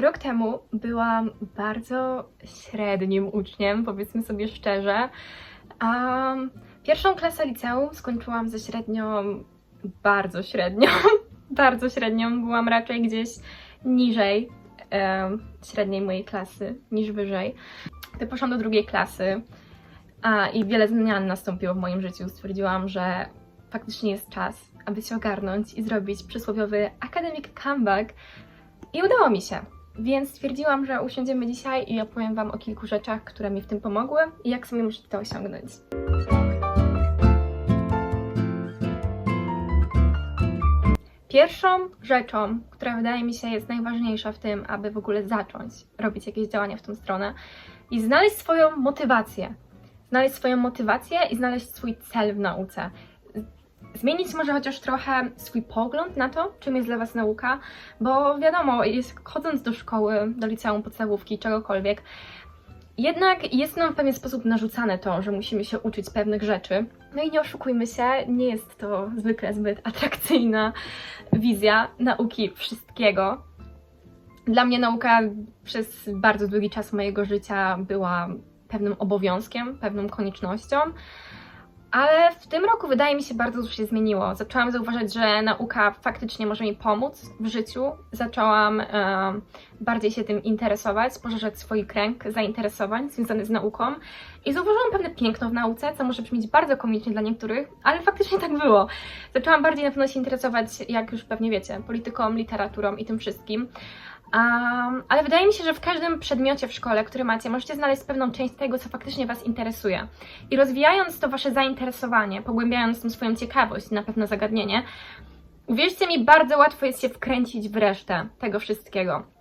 Rok temu byłam bardzo średnim uczniem, powiedzmy sobie szczerze. A pierwszą klasę liceum skończyłam ze średnią, bardzo średnią, bardzo średnią. Byłam raczej gdzieś niżej średniej mojej klasy, niż wyżej. Gdy poszłam do drugiej klasy a, i wiele zmian nastąpiło w moim życiu, stwierdziłam, że faktycznie jest czas, aby się ogarnąć i zrobić przysłowiowy academic comeback. I udało mi się. Więc stwierdziłam, że usiądziemy dzisiaj i opowiem Wam o kilku rzeczach, które mi w tym pomogły i jak sobie muszę to osiągnąć. Pierwszą rzeczą, która wydaje mi się jest najważniejsza w tym, aby w ogóle zacząć robić jakieś działania w tą stronę, i znaleźć swoją motywację. Znaleźć swoją motywację i znaleźć swój cel w nauce. Zmienić może chociaż trochę swój pogląd na to, czym jest dla Was nauka, bo wiadomo, jest, chodząc do szkoły, do liceum, podstawówki, czegokolwiek, jednak jest nam w pewien sposób narzucane to, że musimy się uczyć pewnych rzeczy. No i nie oszukujmy się, nie jest to zwykle zbyt atrakcyjna wizja nauki wszystkiego. Dla mnie nauka przez bardzo długi czas mojego życia była pewnym obowiązkiem, pewną koniecznością. Ale w tym roku wydaje mi się bardzo dużo się zmieniło. Zaczęłam zauważać, że nauka faktycznie może mi pomóc w życiu. Zaczęłam bardziej się tym interesować, poszerzać swój kręg zainteresowań związanych z nauką i zauważyłam pewne piękno w nauce, co może brzmieć bardzo komicznie dla niektórych, ale faktycznie tak było. Zaczęłam bardziej na pewno się interesować, jak już pewnie wiecie, polityką, literaturą i tym wszystkim. Um, ale wydaje mi się, że w każdym przedmiocie w szkole, który macie, możecie znaleźć pewną część tego, co faktycznie Was interesuje. I rozwijając to Wasze zainteresowanie, pogłębiając tą swoją ciekawość na pewne zagadnienie, uwierzcie mi, bardzo łatwo jest się wkręcić w resztę tego wszystkiego.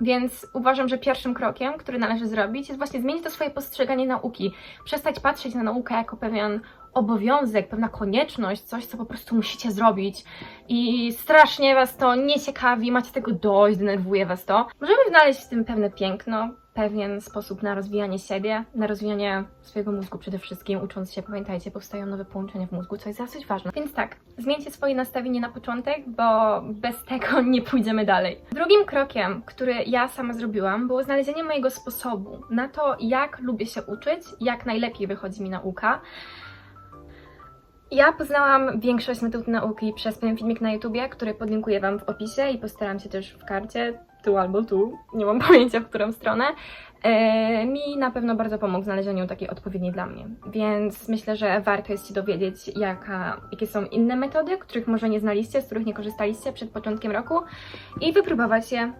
Więc uważam, że pierwszym krokiem, który należy zrobić, jest właśnie zmienić to swoje postrzeganie nauki. Przestać patrzeć na naukę jako pewien obowiązek, pewna konieczność, coś, co po prostu musicie zrobić i strasznie Was to nie ciekawi, macie tego dość, denerwuje Was to. Możemy znaleźć w tym pewne piękno, pewien sposób na rozwijanie siebie, na rozwijanie swojego mózgu przede wszystkim, ucząc się, pamiętajcie, powstają nowe połączenia w mózgu, co jest dosyć ważne. Więc tak, zmieńcie swoje nastawienie na początek, bo bez tego nie pójdziemy dalej. Drugim krokiem, który ja sama zrobiłam, było znalezienie mojego sposobu na to, jak lubię się uczyć, jak najlepiej wychodzi mi nauka. Ja poznałam większość metod nauki przez pewien filmik na YouTubie, który podlinkuję Wam w opisie i postaram się też w karcie, tu albo tu, nie mam pojęcia w którą stronę, e, mi na pewno bardzo pomógł w znalezieniu takiej odpowiedniej dla mnie. Więc myślę, że warto jest się dowiedzieć, jaka, jakie są inne metody, których może nie znaliście, z których nie korzystaliście przed początkiem roku i wypróbować je.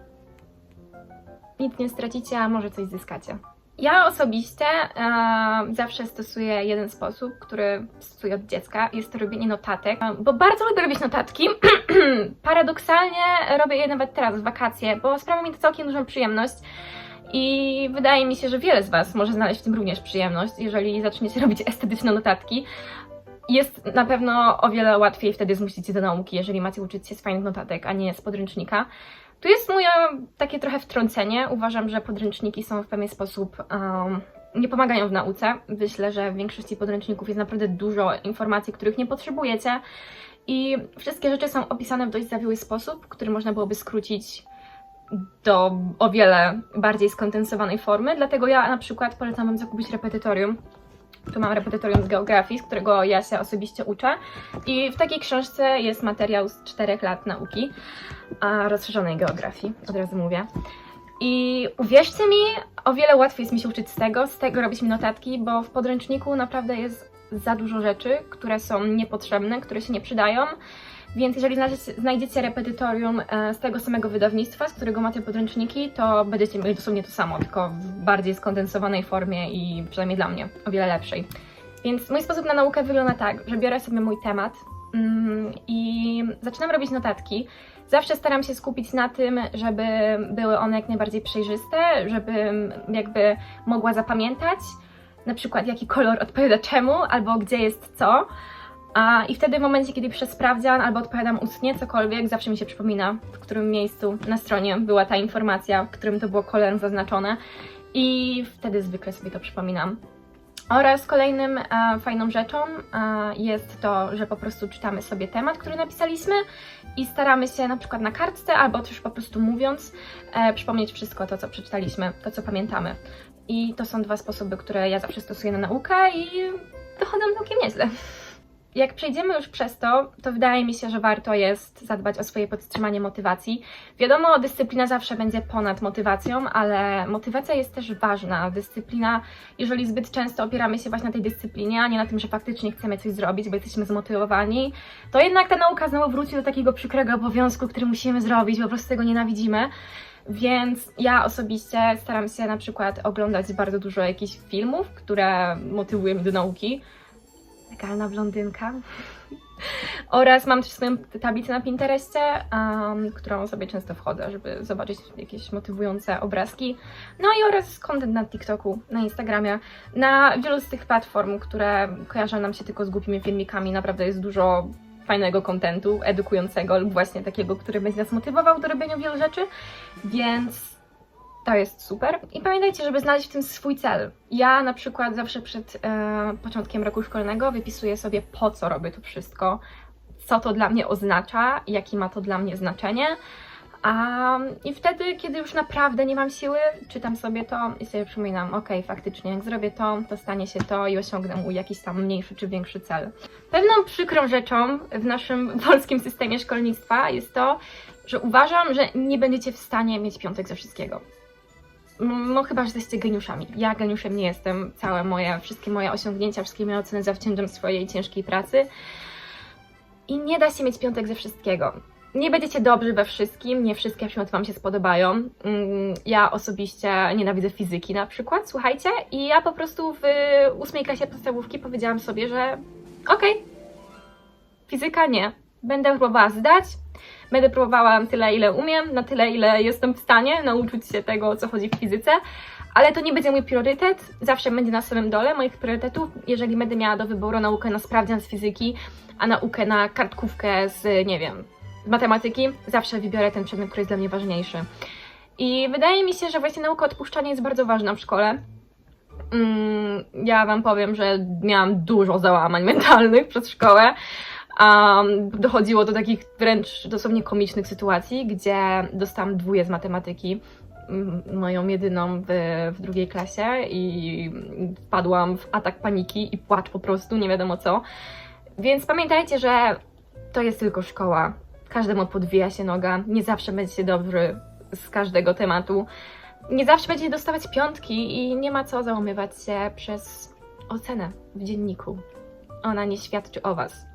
Nic nie stracicie, a może coś zyskacie. Ja osobiście e, zawsze stosuję jeden sposób, który stosuję od dziecka. Jest to robienie notatek, e, bo bardzo lubię robić notatki. Paradoksalnie robię je nawet teraz, w wakacje, bo sprawia mi to całkiem dużą przyjemność. I wydaje mi się, że wiele z Was może znaleźć w tym również przyjemność, jeżeli zaczniecie robić estetyczne notatki. Jest na pewno o wiele łatwiej wtedy zmusić się do nauki, jeżeli macie uczyć się z fajnych notatek, a nie z podręcznika. Tu jest moje takie trochę wtrącenie. Uważam, że podręczniki są w pewien sposób. Um, nie pomagają w nauce. Myślę, że w większości podręczników jest naprawdę dużo informacji, których nie potrzebujecie. I wszystkie rzeczy są opisane w dość zawiły sposób, który można byłoby skrócić do o wiele bardziej skondensowanej formy. Dlatego ja na przykład polecam Wam zakupić repetytorium. Tu mam repetytorium z geografii, z którego ja się osobiście uczę. I w takiej książce jest materiał z 4 lat nauki, rozszerzonej geografii, od razu mówię. I uwierzcie mi, o wiele łatwiej jest mi się uczyć z tego, z tego robić mi notatki, bo w podręczniku naprawdę jest za dużo rzeczy, które są niepotrzebne, które się nie przydają. Więc jeżeli znajdziecie, repetytorium e, z tego samego wydawnictwa, z którego macie podręczniki, to będziecie mieli dosłownie to samo, tylko w bardziej skondensowanej formie i przynajmniej dla mnie o wiele lepszej. Więc mój sposób na naukę wygląda tak, że biorę sobie mój temat mm, i zaczynam robić notatki. Zawsze staram się skupić na tym, żeby były one jak najbardziej przejrzyste, żebym jakby mogła zapamiętać na przykład jaki kolor odpowiada czemu, albo gdzie jest co. A, I wtedy w momencie, kiedy piszę sprawdzian albo odpowiadam ustnie, cokolwiek, zawsze mi się przypomina, w którym miejscu na stronie była ta informacja, w którym to było kolorem zaznaczone i wtedy zwykle sobie to przypominam. Oraz kolejnym e, fajną rzeczą e, jest to, że po prostu czytamy sobie temat, który napisaliśmy i staramy się na przykład na kartce albo też po prostu mówiąc e, przypomnieć wszystko to, co przeczytaliśmy, to, co pamiętamy. I to są dwa sposoby, które ja zawsze stosuję na naukę i dochodzą całkiem nieźle. Jak przejdziemy już przez to, to wydaje mi się, że warto jest zadbać o swoje podtrzymanie motywacji. Wiadomo, dyscyplina zawsze będzie ponad motywacją, ale motywacja jest też ważna. Dyscyplina, jeżeli zbyt często opieramy się właśnie na tej dyscyplinie, a nie na tym, że faktycznie chcemy coś zrobić, bo jesteśmy zmotywowani, to jednak ta nauka znowu wróci do takiego przykrego obowiązku, który musimy zrobić, po prostu tego nienawidzimy. Więc ja osobiście staram się na przykład oglądać bardzo dużo jakichś filmów, które motywują mnie do nauki. Legalna blondynka. Oraz mam też swoją tablicę na Pinterestie, um, którą sobie często wchodzę, żeby zobaczyć jakieś motywujące obrazki. No i oraz content na TikToku, na Instagramie, na wielu z tych platform, które kojarzą nam się tylko z głupimi filmikami. Naprawdę jest dużo fajnego kontentu, edukującego lub właśnie takiego, który będzie nas motywował do robienia wielu rzeczy, więc to jest super. I pamiętajcie, żeby znaleźć w tym swój cel. Ja na przykład zawsze przed e, początkiem roku szkolnego wypisuję sobie, po co robię to wszystko, co to dla mnie oznacza, jakie ma to dla mnie znaczenie. A, I wtedy, kiedy już naprawdę nie mam siły, czytam sobie to i sobie przypominam, ok, faktycznie, jak zrobię to, to stanie się to i osiągnę mój jakiś tam mniejszy czy większy cel. Pewną przykrą rzeczą w naszym polskim systemie szkolnictwa jest to, że uważam, że nie będziecie w stanie mieć piątek ze wszystkiego. No chyba, że jesteście geniuszami. Ja geniuszem nie jestem. Całe moje, wszystkie moje osiągnięcia, wszystkie moje oceny zawdzięczam swojej ciężkiej pracy. I nie da się mieć piątek ze wszystkiego. Nie będziecie dobrzy we wszystkim, nie wszystkie przedmioty Wam się spodobają. Mm, Ja osobiście nienawidzę fizyki na przykład, słuchajcie, i ja po prostu w ósmej klasie podstawówki powiedziałam sobie, że okej, fizyka nie. Będę próbowała zdać, będę próbowała tyle, ile umiem, na tyle, ile jestem w stanie nauczyć się tego, co chodzi w fizyce, ale to nie będzie mój priorytet, zawsze będzie na samym dole moich priorytetów. Jeżeli będę miała do wyboru naukę na sprawdzian z fizyki, a naukę na kartkówkę z, nie wiem, z matematyki, zawsze wybiorę ten przedmiot, który jest dla mnie ważniejszy. I wydaje mi się, że właśnie nauka odpuszczania jest bardzo ważna w szkole. Mm, ja Wam powiem, że miałam dużo załamań mentalnych przez szkołę. Um, dochodziło do takich wręcz dosłownie komicznych sytuacji, gdzie dostałam dwóje z matematyki, moją jedyną w, w drugiej klasie i wpadłam w atak paniki i płacz po prostu, nie wiadomo co. Więc pamiętajcie, że to jest tylko szkoła. Każdemu podwija się noga, nie zawsze będziecie dobrzy z każdego tematu. Nie zawsze będziecie dostawać piątki i nie ma co załamywać się przez ocenę w dzienniku. Ona nie świadczy o Was.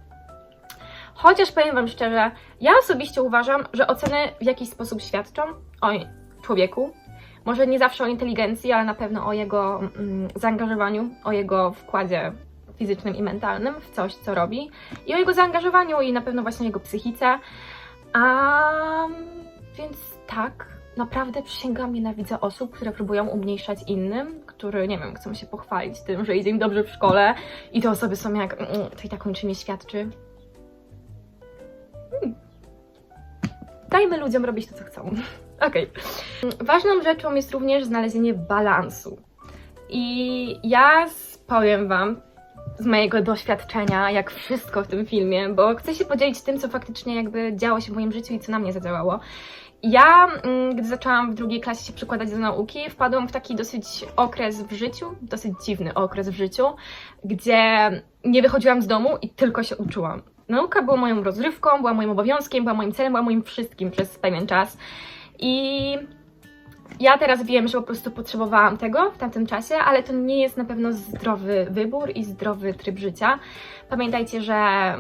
Chociaż powiem Wam szczerze, ja osobiście uważam, że oceny w jakiś sposób świadczą o człowieku. Może nie zawsze o inteligencji, ale na pewno o jego mm, zaangażowaniu, o jego wkładzie fizycznym i mentalnym w coś, co robi i o jego zaangażowaniu i na pewno właśnie jego psychice. A więc tak, naprawdę przysięgam, nienawidzę osób, które próbują umniejszać innym, które, nie wiem, chcą się pochwalić tym, że idzie im dobrze w szkole i te osoby są jak, "Mm, to i tak o niczym nie świadczy. Dajmy ludziom robić to, co chcą. Okej. Ważną rzeczą jest również znalezienie balansu. I ja powiem Wam z mojego doświadczenia, jak wszystko w tym filmie, bo chcę się podzielić tym, co faktycznie jakby działo się w moim życiu i co na mnie zadziałało. Ja, mm, gdy zaczęłam w drugiej klasie się przykładać do nauki, wpadłam w taki dosyć okres w życiu, dosyć dziwny okres w życiu, gdzie nie wychodziłam z domu i tylko się uczyłam. Nauka była moją rozrywką, była moim obowiązkiem, była moim celem, była moim wszystkim przez pewien czas. I ja teraz wiem, że po prostu potrzebowałam tego w tamtym czasie, ale to nie jest na pewno zdrowy wybór i zdrowy tryb życia. Pamiętajcie, że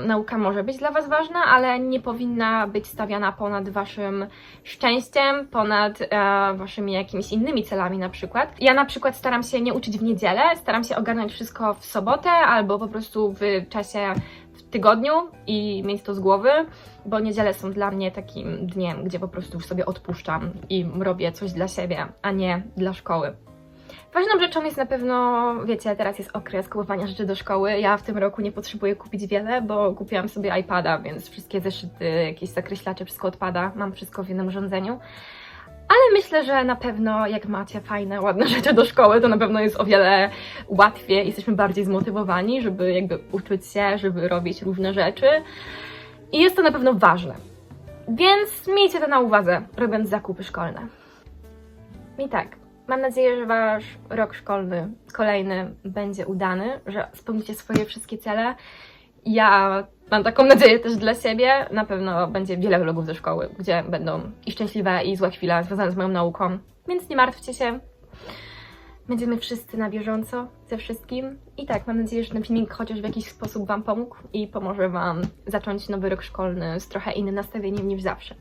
nauka może być dla Was ważna, ale nie powinna być stawiana ponad Waszym szczęściem, ponad e, Waszymi jakimiś innymi celami na przykład. Ja na przykład staram się nie uczyć w niedzielę, staram się ogarnąć wszystko w sobotę albo po prostu w czasie tygodniu i mieć to z głowy, bo niedziele są dla mnie takim dniem, gdzie po prostu już sobie odpuszczam i robię coś dla siebie, a nie dla szkoły. Ważną rzeczą jest na pewno, wiecie, teraz jest okres kupowania rzeczy do szkoły. Ja w tym roku nie potrzebuję kupić wiele, bo kupiłam sobie iPada, więc wszystkie zeszyty, jakieś zakreślacze, wszystko odpada. Mam wszystko w jednym urządzeniu. Ale myślę, że na pewno jak macie fajne, ładne rzeczy do szkoły, to na pewno jest o wiele łatwiej, jesteśmy bardziej zmotywowani, żeby jakby uczyć się, żeby robić różne rzeczy. I jest to na pewno ważne. Więc miejcie to na uwadze, robiąc zakupy szkolne. I tak, mam nadzieję, że Wasz rok szkolny kolejny będzie udany, że spełnicie swoje wszystkie cele. Ja mam taką nadzieję też dla siebie. Na pewno będzie wiele vlogów ze szkoły, gdzie będą i szczęśliwe, i złe chwile związane z moją nauką. Więc nie martwcie się. Będziemy wszyscy na bieżąco ze wszystkim. I tak, mam nadzieję, że ten filmik chociaż w jakiś sposób Wam pomógł i pomoże Wam zacząć nowy rok szkolny z trochę innym nastawieniem niż zawsze.